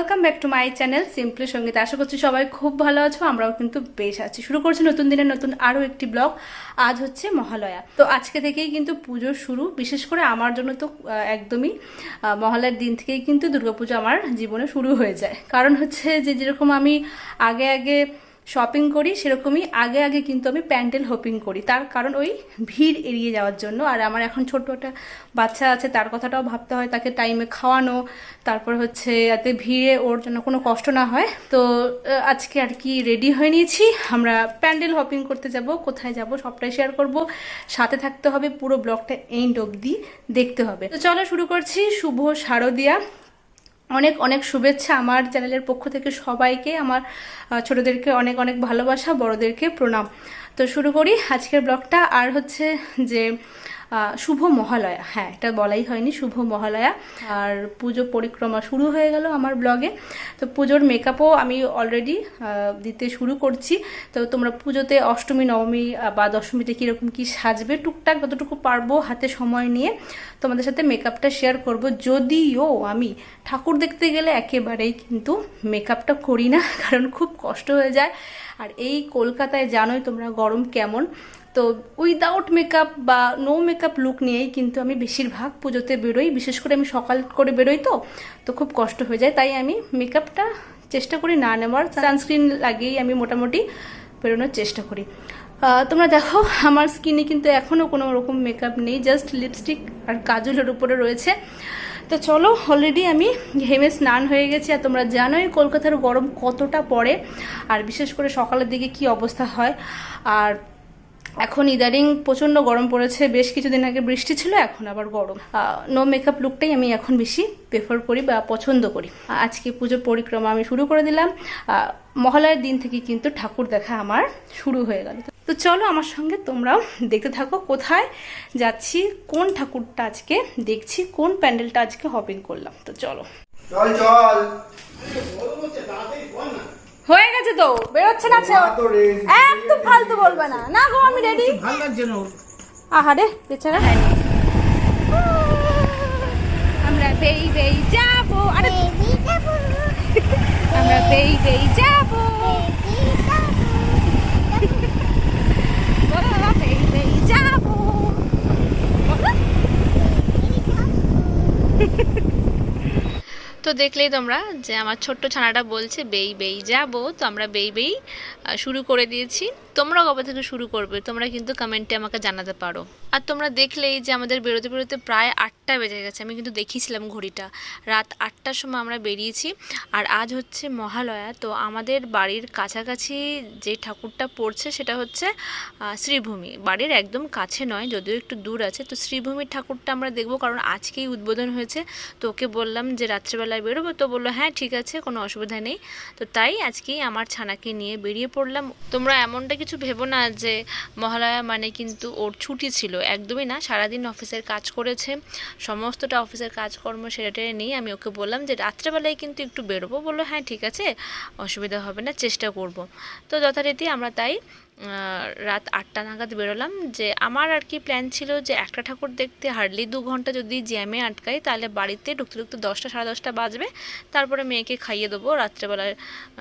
Welcome back to my channel simply Sangeet আশা করছি সবাই খুব ভালো আছো, আমরাও কিন্তু বেশ আছি। শুরু করছি নতুন দিনের নতুন আরও একটি ব্লগ। আজ হচ্ছে মহালয়া। তো আজকে থেকেই কিন্তু পুজো শুরু। বিশেষ করে আমার জন্য তো একদমই মহালয়ার দিন থেকেই কিন্তু দুর্গাপুজো আমার জীবনে শুরু হয়ে যায়। কারণ হচ্ছে যে যেরকম আমি আগে আগে শপিং করি, সেরকমই আগে আগে কিন্তু আমি প্যান্ডেল হপিং করি। তার কারণ ওই ভিড় এড়িয়ে যাওয়ার জন্য। আর আমার এখন ছোট্ট একটা বাচ্চা আছে, তার কথাটাও ভাবতে হয় তাকে টাইমে খাওয়ানো। তারপর হচ্ছে যাতে ভিড়ে ওর জন্য কোনো কষ্ট না হয়। তো আজকে আর কি রেডি হয়ে নিয়েছি। আমরা প্যান্ডেল হপিং করতে যাব, কোথায় যাব সবটাই শেয়ার করব। সাথে থাকতে হবে পুরো ব্লগটা এন্ড অবধি দেখতে হবে। তো চলো শুরু করছি শুভ শারদিয়া। অনেক অনেক শুভেচ্ছা আমার চ্যানেলের পক্ষ থেকে সবাইকে, আমার ছোটোদেরকে অনেক অনেক ভালোবাসা, বড়দেরকে প্রণাম। তো শুরু করি আজকের ব্লগটা, আর হচ্ছে যে শুভ মহালয়া। হ্যাঁ এটা বলাই হয়নি, শুভ মহালয়া। আর পুজো পরিক্রমা শুরু হয়ে গেল আমার ব্লগে। তো পুজোর মেকআপও আমি অলরেডি দিতে শুরু করছি। তো তোমরা পুজোতে অষ্টমী, নবমী বা দশমীতে কীরকম কী সাজবে, টুকটাক যতটুকু পারব হাতে সময় নিয়ে তোমাদের সাথে মেকআপটা শেয়ার করব। যদিও আমি ঠাকুর দেখতে গেলে একেবারেই কিন্তু মেকআপটা করি না, কারণ খুব কষ্ট হয়ে যায়। আর এই কলকাতায় জানোই তোমরা গরম কেমন। তো উইদাউট মেকআপ বা নো মেকআপ লুক নিয়েই কিন্তু আমি বেশিরভাগ পুজোতে বেরোই। বিশেষ করে আমি সকাল করে বেরোই তো তো খুব কষ্ট হয়ে যায়। তাই আমি মেকআপটা চেষ্টা করি না নেওয়ার। সানস্ক্রিন লাগিয়েই আমি মোটামুটি বেরোনোর চেষ্টা করি। তোমরা দেখো, আমার স্কিনে কিন্তু এখনও কোনো রকম মেকআপ নেই জাস্ট লিপস্টিক আর কাজলের উপরে রয়েছে। তো চলো অলরেডি আমি ঘেমে স্নান হয়ে গেছি। আর তোমরা জানোই, কলকাতার গরম কতটা পড়ে। আর বিশেষ করে সকালের দিকে কি অবস্থা হয়। আর এখন ইদারিং প্রচণ্ড গরম পড়েছে বেশ কিছুদিন আগে বৃষ্টি ছিল এখন আবার গরম। নো মেকআপ লুকটাই আমি এখন বেশি প্রেফার করি বা পছন্দ করি। আজকে পুজোর পরিক্রমা আমি শুরু করে দিলাম। আহ, মহালয়ার দিন থেকে কিন্তু ঠাকুর দেখা আমার শুরু হয়ে গেল। তো চলো আমার সঙ্গে তোমরাও দেখতে থাকো কোথায় যাচ্ছি কোন ঠাকুরটা আজকে দেখছি কোন প্যান্ডেলটা আজকে হপিং করলাম। তো চলো। চল চল। হয়ে গেছে তো বেরোচ্ছে না একদম ফালতু বলবে না। না গো আমি রেডি ভালো লাগছে না আহারে বেচারা। আমরা বেই বেই যাব। আরে আমরা বেই বেই যাব বলো বাবা, বেই বেই যাব বলো। তো দেখলেই তোমরা যে আমার ছোট্ট ছানাটা বলছে, বেই বেই, যাব। তো আমরা বেই বেই শুরু করে দিয়েছি। তোমরা কবে থেকে শুরু করবে, তোমরা কিন্তু কমেন্টে আমাকে জানাতে পারো। আর তোমরা দেখলেই যে আমাদের বেরোতে বেরোতে প্রায় আটটা বেজে গেছে, আমি কিন্তু দেখিয়েছিলাম ঘড়িটা। রাত আটটার সময় আমরা বেরিয়েছি, আর আজ হচ্ছে মহালয়া, তো আমাদের বাড়ির কাছাকাছি যে ঠাকুরটা পড়ছে সেটা হচ্ছে শ্রীভূমি। বাড়ির একদম কাছে নয়, যদিও একটু দূর আছে, তো শ্রীভূমির ঠাকুরটা আমরা দেখব, কারণ আজকেই উদ্বোধন হয়েছে। তো ওকে বললাম যে রাত্রেবেলায় বেরোবো, তো বলল হ্যাঁ ঠিক আছে, কোনো অসুবিধা নেই। তো তাই আজকেই আমার ছানাকে নিয়ে বেরিয়ে পড়লাম। তোমরা এমনটা কিছু ভেবো না যে মহালয়া মানে কিন্তু ওর ছুটি ছিল। একদমই না, সারাদিন অফিসের কাজ করেছে, সমস্তটা অফিসের কাজকর্ম সেরে টেরে নিয়ে আমি ওকে বললাম যে রাত্রেবেলায় কিন্তু একটু বেরোবো। বলল হ্যাঁ ঠিক আছে, অসুবিধা হবে না, চেষ্টা করব। তো যথারীতি আমরা তাই রাত আটটা নাগাদ বেরোলাম যে আমার আর কি প্ল্যান ছিল যে একটা ঠাকুর দেখতে হার্ডলি দু ঘণ্টা যদি জ্যামে আটকাই, তাহলে বাড়িতে ঢুকতে ঢুকতে দশটা, সাড়ে দশটা বাজবে। তারপরে মেয়েকে খাইয়ে দেবো। রাত্রেবেলায়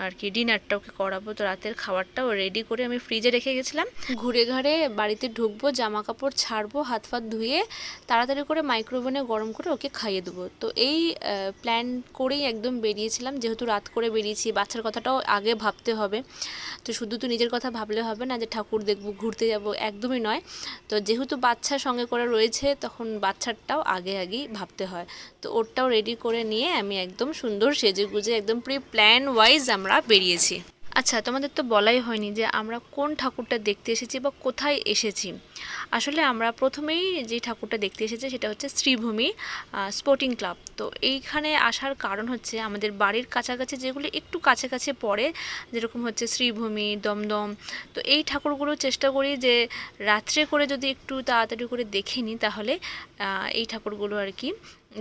আর কি ডিনারটা ওকে করাবো। তো রাতের খাবারটাও রেডি করে আমি ফ্রিজে রেখে গেছিলাম। ঘুরে ঘাড়ে বাড়িতে ঢুকবো জামা কাপড় ছাড়বো, হাত ফাত ধুয়ে তাড়াতাড়ি করে মাইক্রোওভেনে গরম করে ওকে খাইয়ে দেবো। তো এই প্ল্যান করেই একদম বেরিয়েছিলাম। যেহেতু রাত করে বেরিয়েছি, বাচ্চার কথাটাও আগে ভাবতে হবে। তো শুধু তো নিজের কথা ভাবলে হবে না যে ঠাকুর দেখব, ঘুরতে যাব, একদমই নয়। তো যেহেতু বাচ্চা সঙ্গে করে রয়েছে, তখন বাচ্চারটাও আগে আগেই ভাবতে হয়। তো ওরটাও রেডি করে নিয়ে আমি একদম সুন্দর সেজে গুজে একদম প্রি প্ল্যান ওয়াইজ আমরা বেরিয়েছি। আচ্ছা তোমাদের তো বলাই হয়নি যে আমরা কোন ঠাকুরটা দেখতে এসেছি বা কোথায় এসেছি। আসলে আমরা প্রথমেই যে ঠাকুরটা দেখতে এসেছি সেটা হচ্ছে শ্রীভূমি স্পোর্টিং ক্লাব তো এইখানে আসার কারণ হচ্ছে আমাদের বাড়ির কাছাকাছি যেগুলো একটু কাছে কাছে পড়ে, যেরকম হচ্ছে শ্রীভূমি, দমদম। তো এই ঠাকুরগুলো চেষ্টা করি যে রাত্রে করে যদি একটু তাড়াতাড়ি করে দেখে নিই তাহলে এই ঠাকুরগুলো আর কি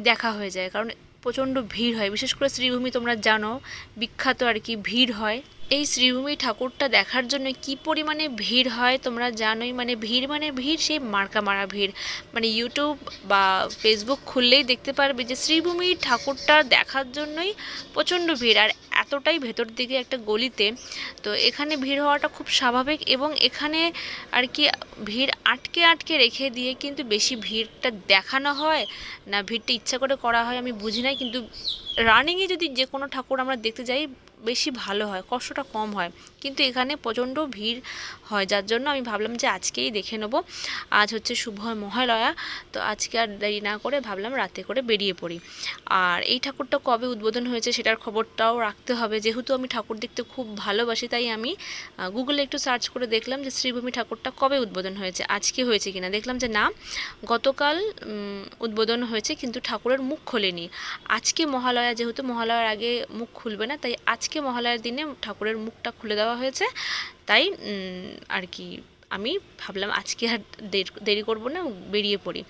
দেখা হয়ে যায়। কারণ প্রচণ্ড ভিড় হয়। বিশেষ করে শ্রীভূমি তোমরা জানো, বিখ্যাত আর কি ভিড় হয়। এই শ্রীভূমি ঠাকুরটা দেখার জন্য কি পরিমাণে ভিড় হয় তোমরা জানোই? মানে ভিড় মানে ভিড়, সেই মার্কা মারা ভিড়। মানে ইউটিউব বা ফেসবুক খুললেই দেখতে পারবে যে শ্রীভূমি ঠাকুরটা দেখার জন্যই প্রচণ্ড ভিড়। আর এতটাই ভেতর দিকে একটা গলিতে, তো এখানে ভিড় হওয়াটা খুব স্বাভাবিক এবং এখানে আর কি ভিড় আটকে আটকে রেখে দিয়ে কিন্তু বেশি ভিড়টা দেখানো হয় না, ভিড়টা ইচ্ছা করে করা হয় আমি বুঝি না। কিন্তু রানিংয়ে যদি যে কোনো ঠাকুর আমরা দেখতে যাই বেশি ভালো হয়, কষ্টটা কম হয়। কিন্তু এখানে প্রচণ্ড ভিড় হয়, যার জন্য আমি ভাবলাম যে আজকেই দেখে নেব। আজ হচ্ছে শুভ মহালয়া, তো আজকে আর দেরি না করে ভাবলাম রাতে করে বেরিয়ে পড়ি। আর এই ঠাকুরটা কবে উদ্বোধন হয়েছে সেটার খবরটাও রাখতে হবে। যেহেতু আমি ঠাকুর দেখতে খুব ভালোবাসি, তাই আমি গুগলে একটু সার্চ করে দেখলাম যে শ্রীভূমি ঠাকুরটা কবে উদ্বোধন হয়েছে, আজকে হয়েছে কিনা। দেখলাম যে না, গতকাল উদ্বোধন হয়েছে, কিন্তু ঠাকুরের মুখ খোলেনি। আজকে মহালয়া, যেহেতু মহালয়ার আগে মুখ খুলবে না, তাই আজকে মহালয়ার দিনে ঠাকুরের মুখটা খুলে দেওয়া হয়েছে। তাই আর কি আমি ভাবলাম আজকে আর দেরি করব না, বেরিয়ে পড়ি।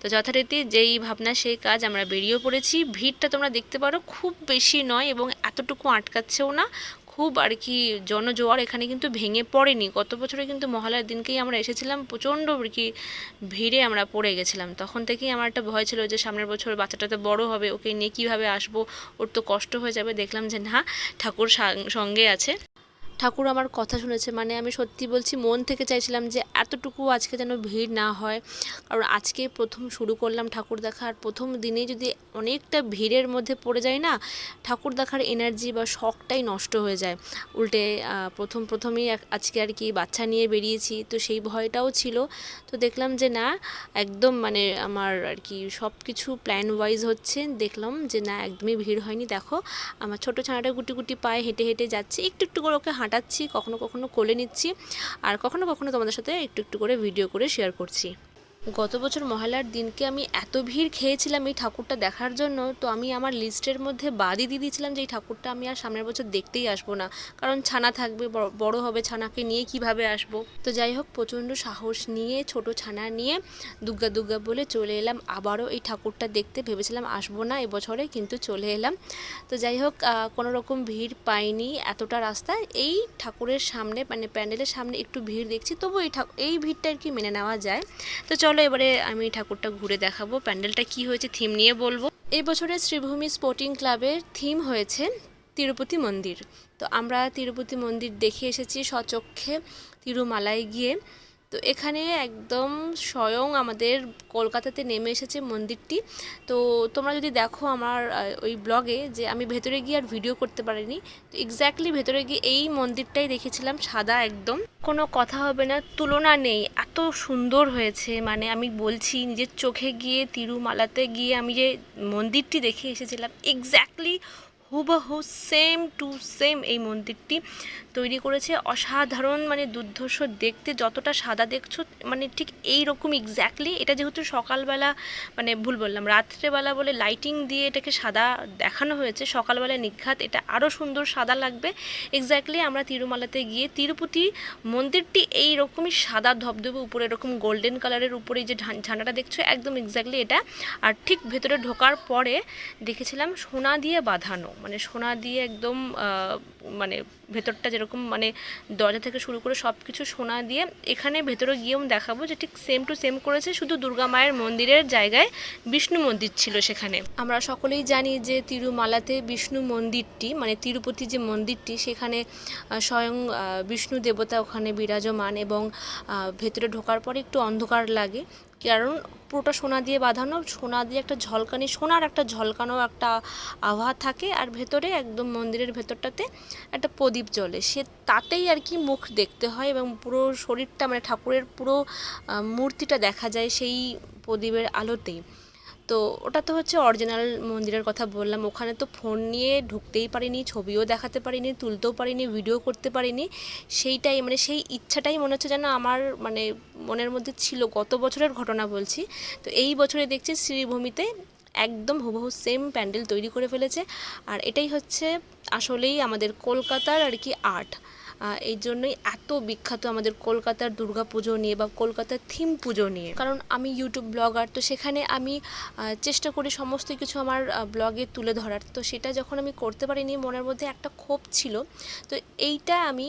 তো যথারীতি যেই ভাবনা, সেই কাজ আমরা বেরিয়ে পড়েছি। ভিড়টা তোমরা দেখতে পারো, খুব বেশি নয় এবং এতটুকু আটকাচ্ছেও না। খুব আর কি জনজোয়ার এখানে কিন্তু ভেঙে পড়েনি। গত বছরে কিন্তু মহালয়ার দিনকেই আমরা এসেছিলাম, প্রচণ্ড আর কি ভিড়ে আমরা পড়ে গেছিলাম। তখন থেকেই আমার একটা ভয় ছিল যে সামনের বছর বাচ্চাটা তো বড় হবে, ওকে নিয়ে কীভাবে আসব? ওর তো কষ্ট হয়ে যাবে। দেখলাম যে না, ঠাকুর সঙ্গে আছে। ঠাকুর আমার কথা শুনেছে মানে আমি সত্যি বলছি মন থেকে চাইছিলাম যে এতটুকু আজকে যেন ভিড় না হয়। কারণ আজকে প্রথম শুরু করলাম ঠাকুর দেখা আর প্রথম দিনেই যদি অনেকটা ভিড়ের মধ্যে পড়ে যায় না, ঠাকুর দেখার এনার্জি বা শখটাই নষ্ট হয়ে যায়। উল্টে প্রথম প্রথমেই আজকে আর কি বাচ্চা নিয়ে বেরিয়েছি, তো সেই ভয়টাও ছিল। তো দেখলাম যে না, একদম মানে আমার আর কি সব কিছু প্ল্যান ওয়াইজ হচ্ছে। দেখলাম যে না, একদমই ভিড় হয়নি। দেখো, আমার ছোটো ছানাটা গুটি গুটি পায়ে হেঁটে হেঁটে যাচ্ছে। একটু একটু করে ওকে হাঁটাচ্ছি, কখনো কখনো কোলে নিচ্ছি, আর কখনো কখনো তোমাদের সাথে একটু একটু করে ভিডিও করে শেয়ার করছি। গত বছর মহালয়ার দিনকে আমি এত ভিড় খেয়েছিলাম এই ঠাকুরটা দেখার জন্য, তো আমি আমার লিস্টের মধ্যে বাদই দিয়ে দিয়েছিলাম যে এই ঠাকুরটা আমি আর সামনের বছর দেখতেই আসব না। কারণ ছানা থাকবে, বড়- হবে ছানাকে নিয়ে কীভাবে আসব? তো যাই হোক, প্রচণ্ড সাহস নিয়ে, ছোট ছানা নিয়ে দুর্গা দুর্গা বলে চলে এলাম। আবারও এই ঠাকুরটা দেখতে ভেবেছিলাম আসব না এবছরে কিন্তু চলে এলাম। তো যাই হোক কোনো রকম ভিড় পাইনি এতটা রাস্তা এই ঠাকুরের সামনে মানে প্যান্ডেলের সামনে একটু ভিড় দেখছি তবু এই এই ভিড়টা আর কি মেনে নেওয়া যায়। তো চলো এবারে আমি ঠাকুরটা ঘুরে দেখাবো। প্যান্ডেলটা কি হয়েছে থিম নিয়ে বলব। এই বছরের শ্রীভূমি স্পোর্টিং ক্লাবের থিম হয়েছে তিরুপতি মন্দির। তো আমরা তিরুপতি মন্দির দেখে এসেছি সচক্ষে তিরুমালায় গিয়ে। তো এখানে একদম স্বয়ং আমাদের কলকাতাতে নেমে এসেছে মন্দিরটি। তো তোমরা যদি দেখো আমার ওই ব্লগে যে আমি ভেতরে গিয়ে আর ভিডিও করতে পারিনি, তো এক্স্যাক্টলি ভেতরে গিয়ে এই মন্দিরটাই দেখেছিলাম সাদা একদম। কোনো কথা হবে না, তুলনা নেই, এত সুন্দর হয়েছে। মানে আমি বলছি, নিজের চোখে গিয়ে, তিরুমালাতে গিয়ে আমি যে মন্দিরটি দেখে এসেছিলাম এক্স্যাক্টলি হুবহু সেম টু সেম এই মন্দিরটি। তৈরি করেছে। অসাধারণ মানে দুর্ধর্ষ দেখতে, যতটা সাদা দেখছ মানে ঠিক এই রকম এক্স্যাক্টলি এটা যেহেতু সকালবেলা মানে ভুল বললাম, রাত্রেবেলা বলে লাইটিং দিয়ে এটাকে সাদা দেখানো হয়েছে সকালবেলা নিঘাত, এটা আরও সুন্দর সাদা লাগবে। এক্স্যাক্টলি আমরা তিরুমালাতে গিয়ে তিরুপতি মন্দিরটি এই রকমই সাদা ধবধবে, উপরে এরকম গোল্ডেন কালারের উপরে যে ঝান- ঝান্ডাটা দেখছ, একদম এক্স্যাক্টলি এটা। আর ঠিক ভেতরে ঢোকার পরে দেখেছিলাম সোনা দিয়ে বাঁধানো মানে সোনা দিয়ে একদম মানে ভেতরটা যেরকম মানে দরজা থেকে শুরু করে সব কিছু সোনা দিয়ে এখানে ভেতরে গিয়েও দেখাবো যে ঠিক সেম টু সেম করেছে, শুধু দুর্গা মায়ের মন্দিরের জায়গায় বিষ্ণু মন্দির ছিল সেখানে। আমরা সকলেই জানি যে তিরুমালাতে বিষ্ণু মন্দিরটি মানে তিরুপতি যে মন্দিরটি, সেখানে স্বয়ং বিষ্ণু দেবতা ওখানে বিরাজমান এবং ভেতরে ঢোকার পরে একটু অন্ধকার লাগে। কারণ পুরোটা সোনা দিয়ে বাঁধানো, সোনা দিয়ে একটা ঝলকানি, সোনার একটা ঝলকানো একটা আবহাওয়া থাকে আর ভেতরে একদম মন্দিরের ভেতরটাতে একটা প্রদীপ জ্বলে। সে তাতেই আর কি মুখ দেখতে হয় এবং পুরো শরীরটা মানে ঠাকুরের পুরো মূর্তিটা দেখা যায় সেই প্রদীপের আলোতেই। তো ওটা তো হচ্ছে অরিজিনাল মন্দিরের কথা বললাম। ওখানে তো ফোন নিয়ে ঢুকতেই পারিনি, ছবিও দেখাতে পারিনি, তুলতেও পারিনি ভিডিও করতে পারিনি। সেইটাই মানে সেই ইচ্ছাটাই মনে হচ্ছে যেন আমার মানে মনের মধ্যে ছিল। গত বছরের ঘটনা বলছি। তো এই বছরে দেখছি শ্রীভূমিতে একদম হুবহু সেম প্যান্ডেল তৈরি করে ফেলেছে। আর এটাই হচ্ছে আসলেই আমাদের কলকাতার আর কি আর্ট এই জন্যই এত বিখ্যাত আমাদের কলকাতার দুর্গা পুজো নিয়ে বা কলকাতার থিম পুজো নিয়ে। কারণ আমি ইউটিউব ব্লগার, তো সেখানে আমি চেষ্টা করি সমস্ত কিছু আমার ব্লগে তুলে ধরার। তো সেটা যখন আমি করতে পারিনি, মনের মধ্যে একটা ক্ষোভ ছিল। তো এইটা আমি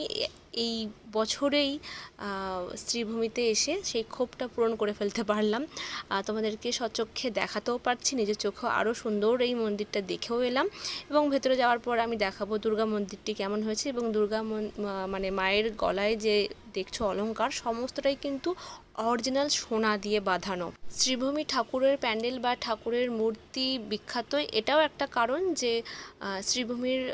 এই বছরেই শ্রীভূমিতে এসে সেই ক্ষোভটা পূরণ করে ফেলতে পারলাম। তোমাদেরকে সচক্ষে দেখাতেও পারছি, নিজের চোখে আরও সুন্দর এই মন্দিরটা দেখেও এলাম এবং ভেতরে যাওয়ার পর আমি দেখাবো দুর্গা মন্দিরটি কেমন হয়েছে এবং দুর্গা মন- মায়ের গলায় যে দেখছ অলংকার, সমস্তটাই কিন্তু অরিজিনাল সোনা দিয়ে বাঁধানো। শ্রীভূমি ঠাকুরের প্যান্ডেল বা ঠাকুরের মূর্তি বিখ্যাত, এটাও একটা কারণ যে শ্রীভূমির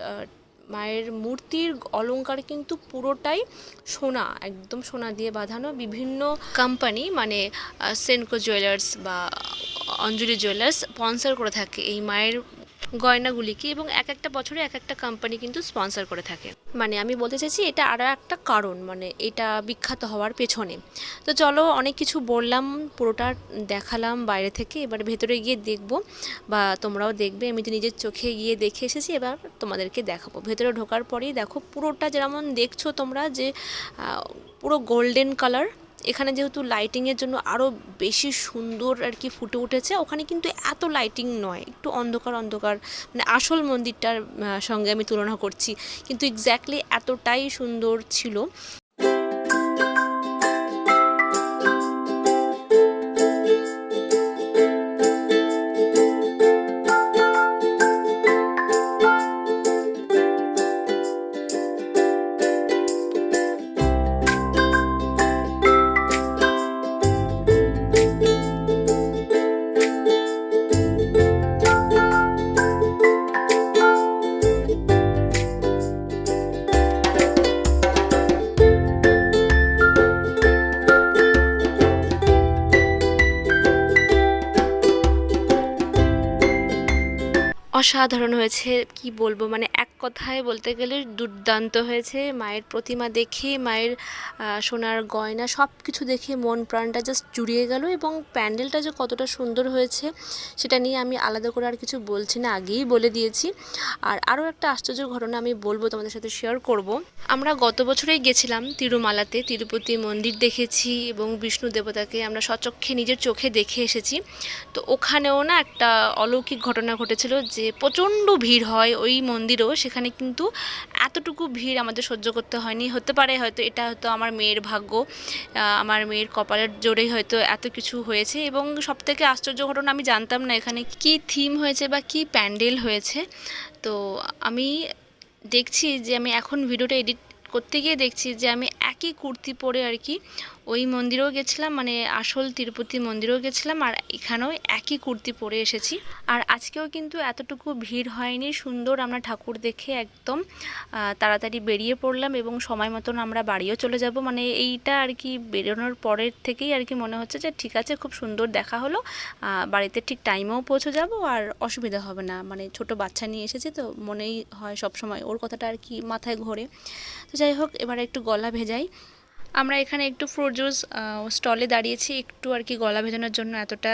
মায়ের মূর্তির অলঙ্কার কিন্তু পুরোটাই সোনা, একদম সোনা দিয়ে বাঁধানো। বিভিন্ন কোম্পানি মানে সেনকো জুয়েলার্স বা অঞ্জলি জুয়েলার্স স্পন্সার করে থাকে এই মায়ের গয়নাগুলিকে এবং এক একটা বছরে এক একটা কোম্পানি কিন্তু স্পন্সর করে থাকে। মানে আমি বলতে চাইছি এটা আরও একটা কারণ মানে এটা বিখ্যাত হওয়ার পেছনে। তো চলো অনেক কিছু বললাম, পুরোটা দেখালাম বাইরে থেকে, এবার ভেতরে গিয়ে দেখব বা তোমরাও দেখবে। আমি তো নিজের চোখে গিয়ে দেখে এসেছি, এবার তোমাদেরকে দেখাবো। ভেতরে ঢোকার পরেই দেখো পুরোটা যেমন দেখছ তোমরা যে পুরো গোল্ডেন কালার এখানে যেহেতু লাইটিংয়ের জন্য আরও বেশি সুন্দর আর কি ফুটে উঠেছে, ওখানে কিন্তু এত লাইটিং নয়, একটু অন্ধকার অন্ধকার মানে আসল মন্দিরটার সঙ্গে আমি তুলনা করছি, কিন্তু এক্স্যাক্টলি এতটাই সুন্দর ছিল। অসাধারণ হয়েছে কি বলব? মানে কথায় বলতে গেলে দুর্দান্ত হয়েছে। মায়ের প্রতিমা দেখে, মায়ের সোনার গয়না সব কিছু দেখে মন প্রাণটা জাস্ট জুড়িয়ে গেল এবং প্যান্ডেলটা যে কতটা সুন্দর হয়েছে সেটা নিয়ে আমি আলাদা করে আর কিছু বলছি না, আগেই বলে দিয়েছি। আর আরও একটা আশ্চর্য ঘটনা আমি বলব তোমাদের সাথে শেয়ার করব। আমরা গত বছরেই গেছিলাম তিরুমালাতে, তিরুপতি মন্দির দেখেছি এবং বিষ্ণু দেবতাকে আমরা সচক্ষে নিজের চোখে দেখে এসেছি। তো ওখানেও না একটা অলৌকিক ঘটনা ঘটেছিল যে প্রচণ্ড ভিড় হয় ওই মন্দিরেও, সেখানে কিন্তু এতটুকু ভিড় আমাদের সহ্য করতে হয়নি। হতে পারে হয়তো এটা হয়তো আমার মেয়ের ভাগ্য আমার মেয়ের কপালের জোরেই হয়তো এত কিছু হয়েছে এবং সবথেকে আশ্চর্য ঘটনা আমি জানতাম না এখানে কি থিম হয়েছে বা কি প্যান্ডেল হয়েছে। তো আমি দেখছি যে আমি এখন ভিডিওটা এডিট করতে গিয়ে দেখছি যে আমি একই কুর্তি পরে আর কি ওই মন্দিরেও গেছিলাম মানে আসল তিরুপতি মন্দিরেও গেছিলাম আর এখানেও একই কুর্তি পরে এসেছি। আর আজকেও কিন্তু এতটুকু ভিড় হয়নি, সুন্দর আমরা ঠাকুর দেখে একদম তাড়াতাড়ি বেরিয়ে পড়লাম এবং সময় মতন আমরা বাড়িও চলে যাব। মানে এইটা আর কি বেরোনোর পরের থেকেই আর কি মনে হচ্ছে যে ঠিক আছে, খুব সুন্দর দেখা হলো বাড়িতে ঠিক টাইমেও পৌঁছে যাব আর অসুবিধা হবে না। মানে ছোট বাচ্চা নিয়ে এসেছি তো মনেই হয় সব সময় ওর কথাটা আর কি মাথায় ঘোরে। তো যাই হোক, এবার একটু গলা ভেজাই। আমরা এখানে একটু ফ্রুট জুস স্টলে দাঁড়িয়েছি। একটু আর কি গলা ভেজানোর জন্য এতটা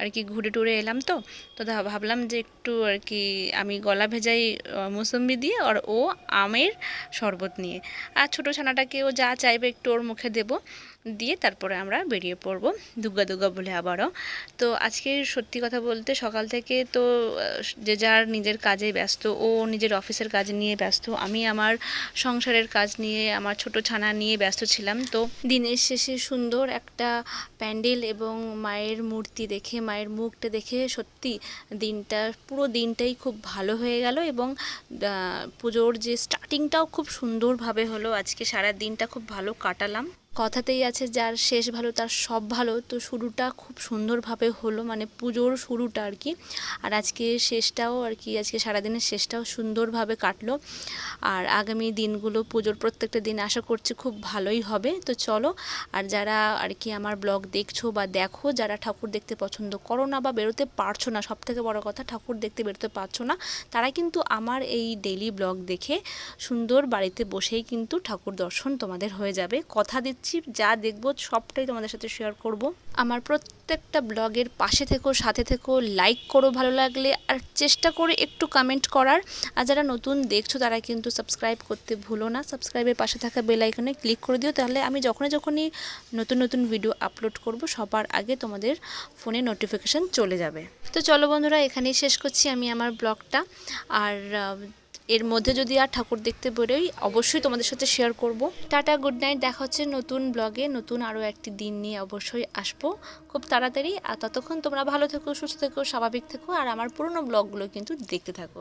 আর কি ঘুরে টুরে এলাম তো। তো ভাবলাম যে একটু আর কি আমি গলা ভেজাই মৌসম্বি দিয়ে আর ও আমের শরবত নিয়ে। আর ছোটো ছানাটাকে ও যা চাইবে একটু ওর মুখে দেবো। দিয়ে তারপরে আমরা বেরিয়ে পড়ব দুগ্গা দুগ্গা বলে আবারও। তো আজকে সত্যি কথা বলতে সকাল থেকে তো যে যার নিজের কাজে ব্যস্ত, ও নিজের অফিসের কাজ নিয়ে ব্যস্ত, আমি আমার সংসারের কাজ নিয়ে, আমার ছোট ছানা নিয়ে ব্যস্ত ছিলাম। তো দিনের শেষে সুন্দর একটা প্যান্ডেল এবং মায়ের মূর্তি দেখে, মায়ের মুখটা দেখে সত্যি দিনটা, পুরো দিনটাই খুব ভালো হয়ে গেল এবং পুজোর যে স্টার্টিংটাও খুব সুন্দরভাবে হলো। আজকে সারা দিনটা খুব ভালো কাটালাম। কথাতেই আছে, যার শেষ ভালো, তার সব ভালো। তো শুরুটা খুব সুন্দরভাবে হলো মানে পুজোর শুরুটা আর কি। আর আজকে শেষটাও আর কি, আজকে সারাদিনের শেষটাও সুন্দরভাবে কাটলো। আর আগামী দিনগুলো, পুজোর প্রত্যেকটা দিন আশা করছি খুব ভালোই হবে। তো চলো, আর যারা আর কি আমার ব্লগ দেখছ বা দেখো, যারা ঠাকুর দেখতে পছন্দ করো না বা বেরোতে পারছ না সব থেকে বড় কথা, ঠাকুর দেখতে বেরোতে পারছ না, তারা কিন্তু আমার এই ডেইলি ব্লগ দেখে সুন্দর বাড়িতে বসেই কিন্তু ঠাকুর দর্শন তোমাদের হয়ে যাবে। কথা দিচ্ছি দিচ্ছি যা দেখব, সবটাই তোমাদের সাথে শেয়ার করব। আমার প্রত্যেকটা ব্লগের পাশে থেকো, সাথে থেকো লাইক করো ভালো লাগলে, আর চেষ্টা করে একটু কমেন্ট করার। আর যারা নতুন দেখছ, তারা কিন্তু সাবস্ক্রাইব করতে ভুলো না। সাবস্ক্রাইবের পাশে থাকা বেল আইকনে ক্লিক করে দিও, তাহলে আমি যখনই যখনই নতুন নতুন ভিডিও আপলোড করব, সবার আগে তোমাদের ফোনে নোটিফিকেশান চলে যাবে। তো চলো বন্ধুরা, এখানেই শেষ করছি আমি আমার ব্লগটা। আর এর মধ্যে যদি আর ঠাকুর দেখতে বেরোই, অবশ্যই তোমাদের সাথে শেয়ার করব। টাটা গুড নাইট দেখা হচ্ছে নতুন ব্লগে নতুন আরও একটি দিন নিয়ে অবশ্যই আসব। খুব তাড়াতাড়ি, আর ততক্ষণ তোমরা ভালো থেকো, সুস্থ থেকো, স্বাভাবিক থেকো, আর আমার পুরনো ব্লগগুলো কিন্তু দেখতে থাকো।